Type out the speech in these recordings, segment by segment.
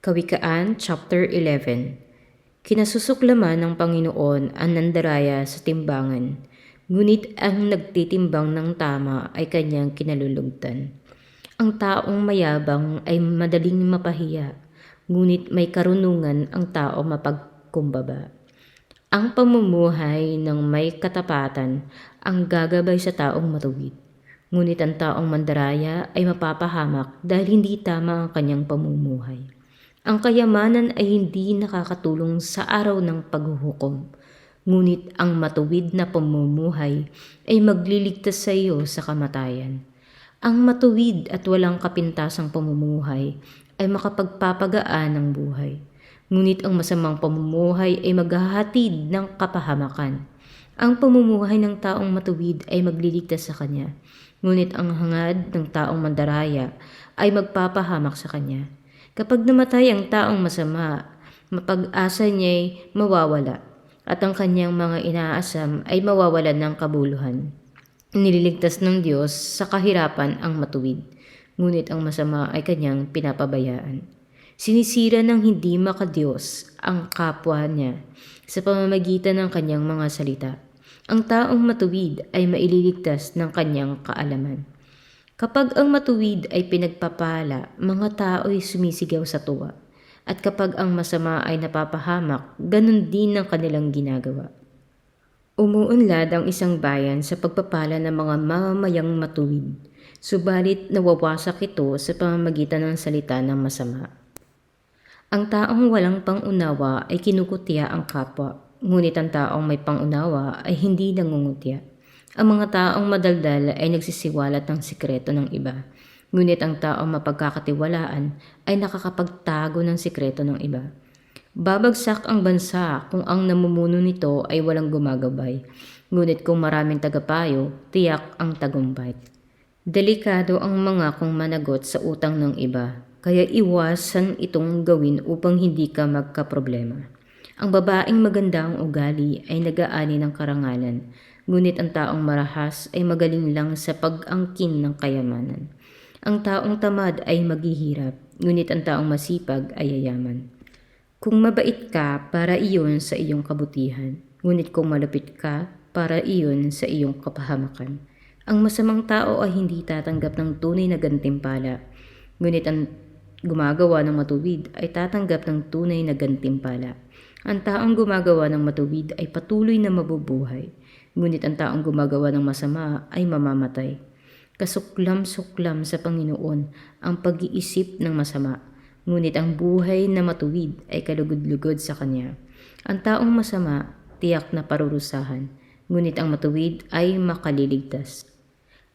Kawikaan chapter 11 Kinasusuklaman ng Panginoon ang nandaraya sa timbangan, ngunit ang nagtitimbang ng tama ay kanyang kinalulugtan. Ang taong mayabang ay madaling mapahiya, ngunit may karunungan ang tao mapagkumbaba. Ang pamumuhay ng may katapatan ang gagabay sa taong matuwid. Ngunit ang taong mandaraya ay mapapahamak dahil hindi tama ang kanyang pamumuhay. Ang kayamanan ay hindi nakakatulong sa araw ng paghuhukom, ngunit ang matuwid na pamumuhay ay magliligtas sa iyo sa kamatayan. Ang matuwid at walang kapintasang pamumuhay ay makapagpapagaan ng buhay, ngunit ang masamang pamumuhay ay maghahatid ng kapahamakan. Ang pamumuhay ng taong matuwid ay magliligtas sa kanya, ngunit ang hangad ng taong mandaraya ay magpapahamak sa kanya. Kapag namatay ang taong masama, mapag-asa niya'y mawawala at ang kanyang mga inaasam ay mawawalan ng kabuluhan. Nililigtas ng Diyos sa kahirapan ang matuwid, ngunit ang masama ay kanyang pinapabayaan. Sinisira ng hindi makadiyos ang kapwa niya sa pamamagitan ng kanyang mga salita. Ang taong matuwid ay maililigtas ng kanyang kaalaman. Kapag ang matuwid ay pinagpapala, mga tao ay sumisigaw sa tuwa. At kapag ang masama ay napapahamak, ganun din ang kanilang ginagawa. Umuunlad ang isang bayan sa pagpapala ng mga mamamayang matuwid, subalit nawawasak ito sa pamamagitan ng salita ng masama. Ang taong walang pangunawa ay kinukutya ang kapwa, ngunit ang taong may pangunawa ay hindi nangungutya. Ang mga taong madaldal ay nagsisiwalat ng sikreto ng iba, ngunit ang taong mapagkakatiwalaan ay nakakapagtago ng sikreto ng iba. Babagsak ang bansa kung ang namumuno nito ay walang gumagabay, ngunit kung maraming tagapayo, tiyak ang tagumpay. Delikado ang mga kung managot sa utang ng iba, kaya iwasan itong gawin upang hindi ka magkaproblema. Ang babaeng maganda ang ugali ay nagaani ng karangalan, ngunit ang taong marahas ay magaling lang sa pag-angkin ng kayamanan. Ang taong tamad ay maghihirap, ngunit ang taong masipag ay yayaman. Kung mabait ka, para iyon sa iyong kabutihan. Ngunit kung malupit ka, para iyon sa iyong kapahamakan. Ang masamang tao ay hindi tatanggap ng tunay na gantimpala. Ngunit ang gumagawa ng matuwid ay tatanggap ng tunay na gantimpala. Ang taong gumagawa ng matuwid ay patuloy na mabubuhay. Ngunit ang taong gumagawa ng masama ay mamamatay. Kasuklam-suklam sa Panginoon ang pag-iisip ng masama ngunit ang buhay na matuwid ay kalugod-lugod sa Kanya. Ang taong masama, tiyak na parurusahan, ngunit ang matuwid ay makaliligtas.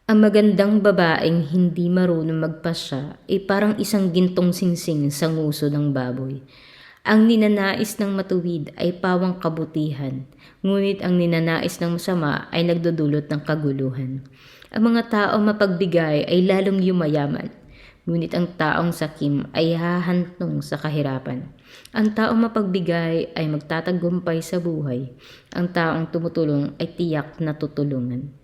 Ang magandang babaeng hindi marunong magpasya ay parang isang gintong singsing sa nguso ng baboy. Ang ninanais ng matuwid ay pawang kabutihan, ngunit ang ninanais ng masama ay nagdudulot ng kaguluhan. Ang mga tao mapagbigay ay lalong yumayaman, ngunit ang taong sakim ay hahantong sa kahirapan. Ang taong mapagbigay ay magtatagumpay sa buhay. Ang taong tumutulong ay tiyak na tutulungan.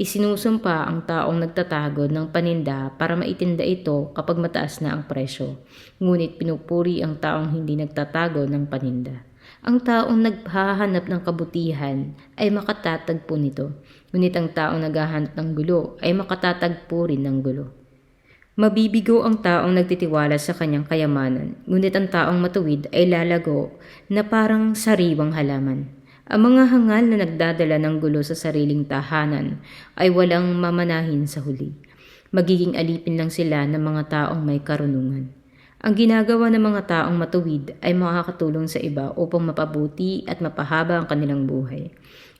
Isinusumpa ang taong nagtatago ng paninda para maitinda ito kapag mataas na ang presyo. Ngunit pinupuri ang taong hindi nagtatago ng paninda. Ang taong naghahanap ng kabutihan ay makatatagpo nito. Ngunit ang taong naghahanap ng gulo ay makatatagpo rin ng gulo. Mabibigo ang taong nagtitiwala sa kanyang kayamanan, ngunit ang taong matuwid ay lalago na parang sariwang halaman. Ang mga hangal na nagdadala ng gulo sa sariling tahanan ay walang mamanahin sa huli. Magiging alipin lang sila ng mga taong may karunungan. Ang ginagawa ng mga taong matuwid ay makakatulong sa iba upang mapabuti at mapahaba ang kanilang buhay.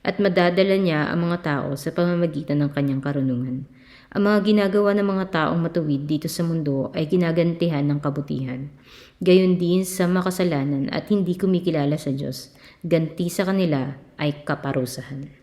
At madadala niya ang mga tao sa pamamagitan ng kanyang karunungan. Ang mga ginagawa ng mga taong matuwid dito sa mundo ay ginagantihan ng kabutihan. Gayon din sa makasalanan at hindi kumikilala sa Diyos, ganti sa kanila ay kaparusahan.